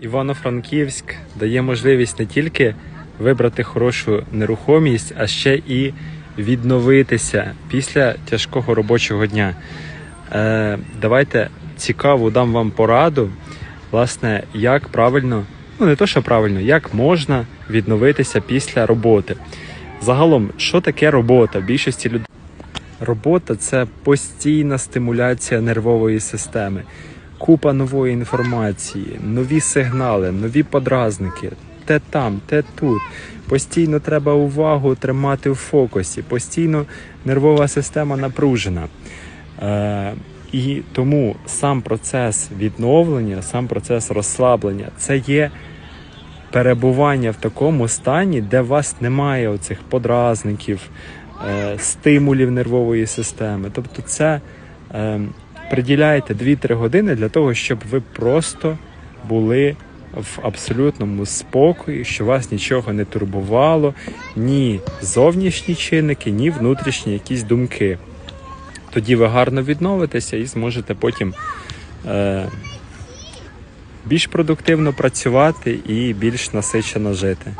Івано-Франківськ дає можливість не тільки вибрати хорошу нерухомість, а ще і відновитися після тяжкого робочого дня. Е, давайте цікаву дам вам пораду, власне, як правильно, ну не то, що правильно, як можна відновитися після роботи. Загалом, що таке робота? Більшості людей. Робота це постійна стимуляція нервової системи, купа нової інформації, нові сигнали, нові подразники. Те там, те тут. Постійно треба увагу тримати в фокусі, постійно нервова система напружена. Е, і тому сам процес відновлення, сам процес розслаблення це є перебування в такому стані, де у вас немає оцих подразників, е, стимулів нервової системи. Тобто, це е, приділяєте 2-3 години для того, щоб ви просто були в абсолютному спокої, що вас нічого не турбувало, ні зовнішні чинники, ні внутрішні якісь думки. Тоді ви гарно відновитеся і зможете потім е, більш продуктивно працювати і більш насичено жити.